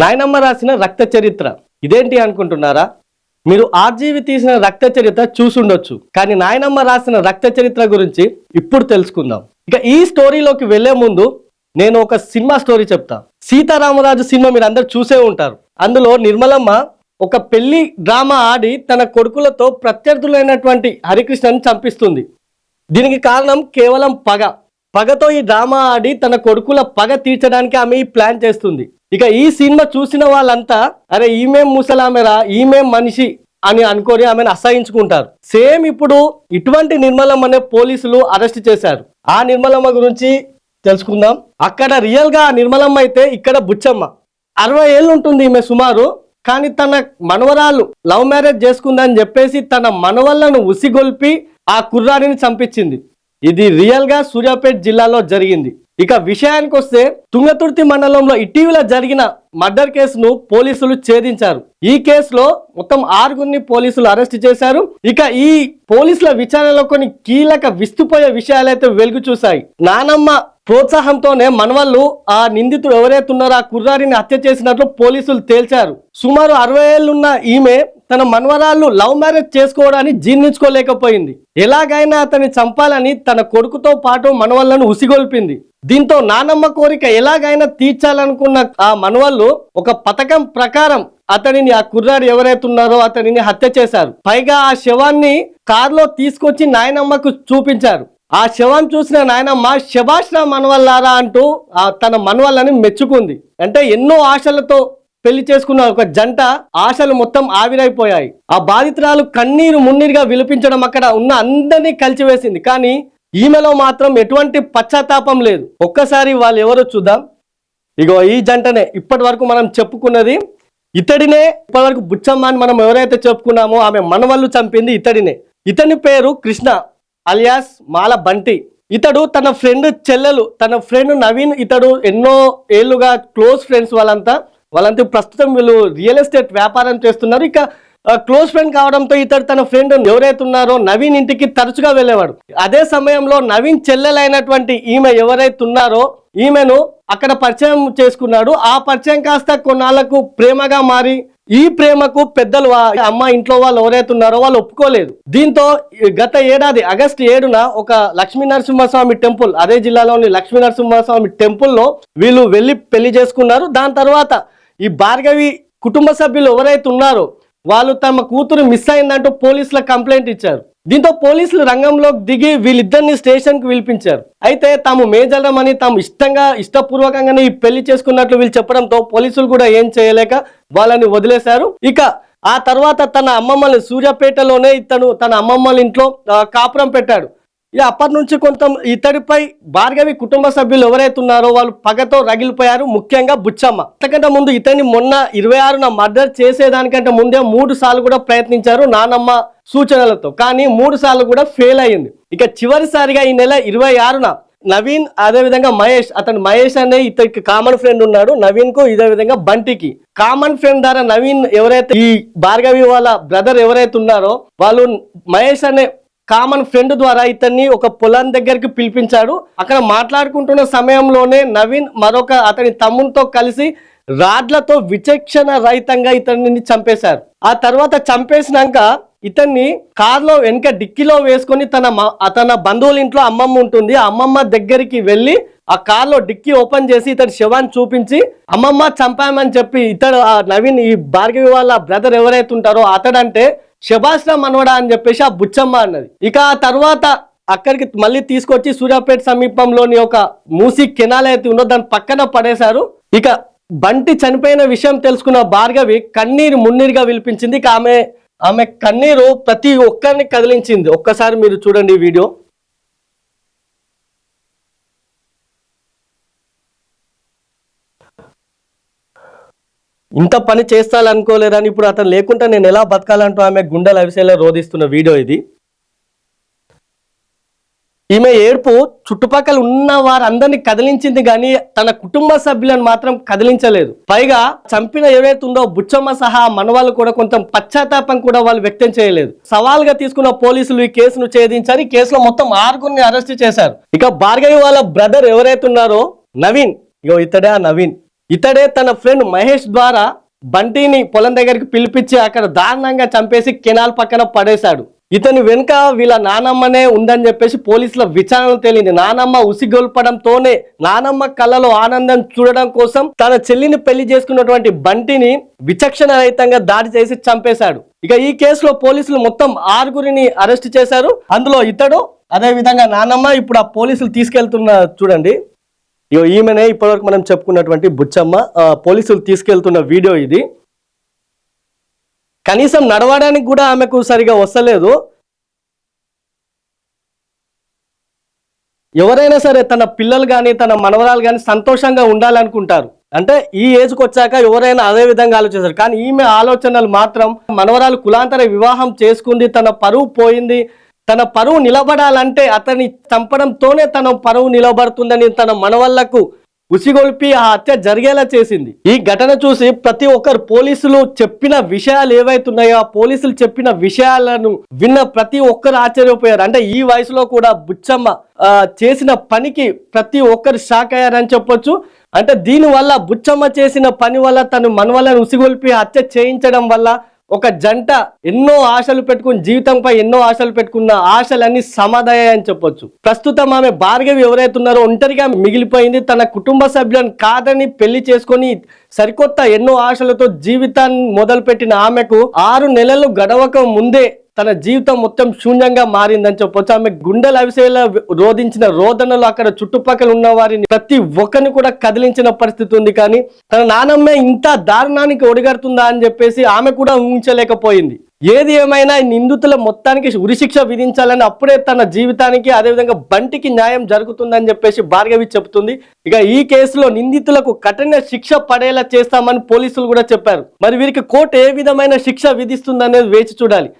నాయనమ్మ రాసిన రక్త చరిత్ర. ఇదేంటి అనుకుంటున్నారా? మీరు ఆర్జీవి తీసిన రక్త చరిత్ర చూసుండొచ్చు. కానీ నాయనమ్మ రాసిన రక్త చరిత్ర గురించి ఇప్పుడు తెలుసుకుందాం. ఇక ఈ స్టోరీలోకి వెళ్ళే ముందు నేను ఒక సినిమా స్టోరీ చెప్తా. సీతారామరాజు సినిమా మీరు అందరు చూసే ఉంటారు. అందులో నిర్మలమ్మ ఒక పెళ్ళి డ్రామా ఆడి తన కొడుకులతో ప్రత్యర్థులైనటువంటి హరికృష్ణని చంపిస్తుంది. దీనికి కారణం కేవలం పగ. పగతో ఈ డ్రామా ఆడి తన కొడుకుల పగ తీర్చడానికి ఆమె ఈ ప్లాన్ చేస్తుంది. ఇక ఈ సినిమా చూసిన వాళ్ళంతా అరే ఈమెం ముసలామెరా ఈమెం మనిషి అని అనుకొని ఆమెను అసహించుకుంటారు. సేమ్ ఇప్పుడు ఇటువంటి నిర్మలమ్మ అనే పోలీసులు అరెస్ట్ చేశారు. ఆ నిర్మలమ్మ గురించి తెలుసుకుందాం. అక్కడ రియల్గా ఆ నిర్మలమ్మ అయితే ఇక్కడ బుచ్చమ్మ. అరవై ఏళ్ళు ఉంటుంది ఈమె సుమారు కానీ తన మనవరాలు లవ్ మ్యారేజ్ చేసుకుందని చెప్పేసి తన మనవళ్ళను ఉసిగొల్పి ఆ కుర్రాడిని చంపించింది. ఇది రియల్గా సూర్యాపేట జిల్లాలో జరిగింది. ఇక విషయానికి వస్తే తుంగతుర్తి మండలంలో ఇటీవల జరిగిన మర్డర్ కేసును పోలీసులు ఛేదించారు. ఈ కేసులో మొత్తం ఆరుగురిని పోలీసులు అరెస్ట్ చేశారు. ఇక ఈ పోలీసుల విచారణలో కొన్ని కీలక విస్తుపోయే విషయాలైతే వెలుగు చూశాయి. నానమ్మ ప్రోత్సాహంతోనే మనవళ్ళు ఆ నిందితుడు ఎవరైతే ఉన్నారో ఆ కుర్రారిని హత్య చేసినట్లు పోలీసులు తేల్చారు. సుమారు అరవై ఏళ్ళున్న ఈమె తన మనవరాళ్ళు లవ్ మ్యారేజ్ చేసుకోవడాన్ని జీర్ణించుకోలేకపోయింది. ఎలాగైనా అతన్ని చంపాలని తన కొడుకుతో పాటు మనవళ్ళను ఉసిగొల్పింది. దీంతో నానమ్మ కోరిక ఎలాగైనా తీర్చాలనుకున్న ఆ మనవళ్ళు ఒక పథకం ప్రకారం అతనిని ఆ కుర్రాడు ఎవరైతే ఉన్నారో అతనిని హత్య చేశారు. పైగా ఆ శవాన్ని కారులో తీసుకొచ్చి నాయనమ్మకు చూపించారు. ఆ శవం చూసిన నాయనమ్మ శభాష్ రా మనవల్లారా అంటూ ఆ తన మనవళ్ళని మెచ్చుకుంది. అంటే ఎన్నో ఆశలతో పెళ్ళి చేసుకున్న ఒక జంట ఆశలు మొత్తం ఆవిరైపోయాయి. ఆ బాధితురాలు కన్నీరు మున్నీరుగా విలిపించడం అక్కడ ఉన్న అందరినీ కలిచివేసింది కానీ ఈమెలో మాత్రం ఎటువంటి పశ్చాత్తాపం లేదు. ఒక్కసారి వాళ్ళు ఎవరో చూద్దాం. ఇగో ఈ జంటనే ఇప్పటి వరకు మనం చెప్పుకున్నది ఇతడినే. ఇప్పటివరకు బుచ్చమ్మ అని మనం ఎవరైతే చెప్పుకున్నామో ఆమె మనవళ్ళు చంపింది ఇతడినే. ఇతని పేరు కృష్ణ అలియాస్ మాల బంటి. ఇతడు తన ఫ్రెండ్ చెల్లెలు తన ఫ్రెండ్ నవీన్. ఇతడు ఎన్నో ఏళ్ళుగా క్లోజ్ ఫ్రెండ్స్ వాళ్ళంతా. వాళ్ళంతా ప్రస్తుతం వీళ్ళు రియల్ ఎస్టేట్ వ్యాపారం చేస్తున్నారు. ఇక క్లోజ్ ఫ్రెండ్ కావడంతో ఇతడు తన ఫ్రెండ్ ఎవరైతే ఉన్నారో నవీన్ ఇంటికి తరచుగా వెళ్ళేవాడు. అదే సమయంలో నవీన్ చెల్లెలైనటువంటి ఈమె ఎవరైతే ఉన్నారో ఈమెను అక్కడ పరిచయం చేసుకున్నాడు. ఆ పరిచయం కాస్త కొన్నాళ్ళకు ప్రేమగా మారి ఈ ప్రేమకు పెద్దలు అమ్మ ఇంట్లో వాళ్ళు ఎవరైతే ఉన్నారో వాళ్ళు ఒప్పుకోలేదు. దీంతో గత ఏడాది ఆగస్టు ఏడున ఒక లక్ష్మీ నరసింహస్వామి టెంపుల్ అదే జిల్లాలోని లక్ష్మీ నరసింహస్వామి టెంపుల్లో వీళ్ళు వెళ్ళి పెళ్ళి చేసుకున్నారు. దాని తర్వాత ఈ భార్గవి కుటుంబ సభ్యులు ఎవరైతే ఉన్నారో వాళ్ళు తమ కూతురు మిస్ అయిందంటూ పోలీసులకు కంప్లైంట్ ఇచ్చారు. దీంతో పోలీసులు రంగంలోకి దిగి వీళ్ళిద్దరిని స్టేషన్కు పిలిపించారు. అయితే తాము మేజలమని తాము ఇష్టంగా ఇష్టపూర్వకంగానే ఈ పెళ్ళి చేసుకున్నట్లు వీళ్ళు చెప్పడంతో పోలీసులు కూడా ఏం చేయలేక వాళ్ళని వదిలేశారు. ఇక ఆ తర్వాత తన అమ్మమ్మని సూర్యాపేటలోనే ఇతను తన అమ్మమ్మల ఇంట్లో కాపురం పెట్టాడు. ఇక అప్పటి నుంచి కొంత ఇతడిపై భార్గవి కుటుంబ సభ్యులు ఎవరైతే ఉన్నారో వాళ్ళు పగతో రగిలిపోయారు. ముఖ్యంగా బుచ్చమ్మ. అంతకంటే ముందు ఇతన్ని మొన్న ఇరవై ఆరున మర్డర్ చేసేదానికంటే ముందే మూడు సార్లు కూడా ప్రయత్నించారు నానమ్మ సూచనలతో. కానీ మూడు సార్లు కూడా ఫెయిల్ అయ్యింది. ఇక చివరిసారిగా ఈ నెల ఇరవై ఆరున నవీన్ అదే విధంగా మహేష్ అతను మహేష్ అనే ఇతనికి కామన్ ఫ్రెండ్ ఉన్నాడు. నవీన్కు ఇదే విధంగా బంటికి. కామన్ ఫ్రెండ్ ద్వారా నవీన్ ఎవరైతే ఈ భార్గవి వాళ్ళ బ్రదర్ ఎవరైతే ఉన్నారో వాళ్ళు మహేష్ అనే కామన్ ఫ్రెండ్ ద్వారా ఇతన్ని ఒక పొలం దగ్గరికి పిలిపించాడు. అక్కడ మాట్లాడుకుంటున్న సమయంలోనే నవీన్ మరొక అతని తమ్మునితో కలిసి రాడ్లతో విచక్షణ రహితంగా ఇతన్ని చంపేశారు. ఆ తర్వాత చంపేసినాక ఇతన్ని కారులో వెనక డిక్కీలో వేసుకొని తన మ- తన బంధువుల ఇంట్లో అమ్మమ్మ ఉంటుంది. ఆ అమ్మమ్మ దగ్గరికి వెళ్ళి ఆ కార్లో డిక్కీ ఓపెన్ చేసి ఇతని శవాన్ని చూపించి అమ్మమ్మ చంపామని చెప్పి ఇతడు ఆ నవీన్ ఈ భార్గవి వాళ్ళ బ్రదర్ ఎవరైతే ఉంటారో అతడంటే శభాష్రా మనవడా అని చెప్పేసి ఆ బుచ్చమ్మ అన్నది. ఇక ఆ తర్వాత అక్కడికి మళ్ళీ తీసుకొచ్చి సూర్యాపేట సమీపంలోని ఒక మూసి కెనాల్ అయితే ఉందో దాని పక్కన పడేశారు. ఇక బంటి చనిపోయిన విషయం తెలుసుకున్న భార్గవి కన్నీరు మున్నీరుగా విలిపించింది. ఇక ఆమె ఆమె కన్నీరు ప్రతి ఒక్కరిని కదిలించింది. ఒక్కసారి మీరు చూడండి ఈ వీడియో. ఇంత పని చేస్తాలనుకోలేదని ఇప్పుడు అతను లేకుండా నేను ఎలా బతకాలంటూ ఆమె గుండెల అవిసేలా రోధిస్తున్న వీడియో ఇది. ఈమె ఏడుపు చుట్టుపక్కల ఉన్న వారందరినీ కదిలించింది కానీ తన కుటుంబ సభ్యులను మాత్రం కదిలించలేదు. పైగా చంపిన ఎవరైతే ఉందో బుచ్చమ్మ సహా మనవాళ్ళు కూడా కొంత పశ్చాత్తాపం కూడా వాళ్ళు వ్యక్తం చేయలేదు. సవాల్గా తీసుకున్న పోలీసులు ఈ కేసును ఛేదించారు. ఈ కేసులో మొత్తం ఆరుగురిని అరెస్ట్ చేశారు. ఇక భార్గవి వాళ్ళ బ్రదర్ ఎవరైతే ఉన్నారో నవీన్. ఇగో ఇతడే ఆ నవీన్. ఇతడే తన ఫ్రెండ్ మహేష్ ద్వారా బంటిని పొలం దగ్గరికి పిలిపించి అక్కడ దారుణంగా చంపేసి కెనాల్ పక్కన పడేశాడు. ఇతని వెనుక వీళ్ళ నానమ్మనే ఉందని చెప్పేసి పోలీసుల విచారణ తేలింది. నానమ్మ ఉసిగొల్పడంతోనే నానమ్మ కళ్ళలో ఆనందం చూడడం కోసం తన చెల్లిని పెళ్ళి చేసుకున్నటువంటి బంటిని విచక్షణ రహితంగా దాడి చేసి చంపేశాడు. ఇక ఈ కేసులో పోలీసులు మొత్తం ఆరుగురిని అరెస్ట్ చేశారు. అందులో ఇతడు అదే విధంగా నానమ్మ ఇప్పుడు ఆ పోలీసులు తీసుకెళ్తున్న చూడండి. ఇగో ఈమెనే ఇప్పటివరకు మనం చెప్పుకున్నటువంటి బుచ్చమ్మ పోలీసులు తీసుకెళ్తున్న వీడియో ఇది. కనీసం నడవడానికి కూడా ఆమెకు సరిగా వస్తలేదు. ఎవరైనా సరే తన పిల్లలు కానీ తన మనవరాలు కానీ సంతోషంగా ఉండాలనుకుంటారు. అంటే ఈ ఏజ్కి వచ్చాక ఎవరైనా అదే విధంగా ఆలోచిస్తారు. కానీ ఈమె ఆలోచనలు మాత్రం మనవరాలు కులాంతర వివాహం చేసుకుంది తన పరువు పోయింది తన పరువు నిలబడాలంటే అతన్ని చంపడంతోనే తన పరువు నిలబడుతుందని తన మనవళ్ళకు ఉసిగొల్పి ఆ హత్య జరిగేలా చేసింది. ఈ ఘటన చూసి ప్రతి ఒక్కరు పోలీసులు చెప్పిన విషయాలు ఏవైతున్నాయో ఆ పోలీసులు చెప్పిన విషయాలను విన్న ప్రతి ఒక్కరు ఆశ్చర్యపోయారు. అంటే ఈ వయసులో కూడా బుచ్చమ్మ చేసిన పనికి ప్రతి ఒక్కరు షాక్ అయ్యారని చెప్పొచ్చు. అంటే దీనివల్ల బుచ్చమ్మ చేసిన పని వల్ల తను మనవలను ఉసిగొల్పి హత్య చేయించడం వల్ల ఒక జంట ఎన్నో ఆశలు పెట్టుకుని జీవితంపై ఎన్నో ఆశలు పెట్టుకున్న ఆశలన్నీ సమాధాయని చెప్పొచ్చు. ప్రస్తుతం ఆమె భార్గవి ఎవరైతే ఉన్నారో ఒంటరిగా మిగిలిపోయింది. తన కుటుంబ సభ్యులను కాదని పెళ్ళి చేసుకొని సరికొత్త ఎన్నో ఆశలతో జీవితాన్ని మొదలుపెట్టిన ఆమెకు ఆరు నెలలు గడవక ముందే తన జీవితం మొత్తం శూన్యంగా మారిందని చెప్పొచ్చు ఆమె గుండెల అవిసేలా రోధించిన రోదనలు అక్కడ చుట్టుపక్కల ఉన్న వారిని ప్రతి ఒక్కరిని కూడా కదిలించిన పరిస్థితి ఉంది. కానీ తన నానమ్మ ఇంత దారుణానికి ఒడిగడుతుందా అని చెప్పేసి ఆమె కూడా ఊహించలేకపోయింది. ఏది ఏమైనా నిందితుల మొత్తానికి ఉరిశిక్ష విధించాలని అప్పుడే తన జీవితానికి అదేవిధంగా బంటికి న్యాయం జరుగుతుందని చెప్పేసి భార్గవి చెబుతుంది. ఇక ఈ కేసులో నిందితులకు కఠిన శిక్ష పడేలా చేస్తామని పోలీసులు కూడా చెప్పారు. మరి వీరికి కోర్టు ఏ విధమైన శిక్ష విధిస్తుందనేది వేచి చూడాలి.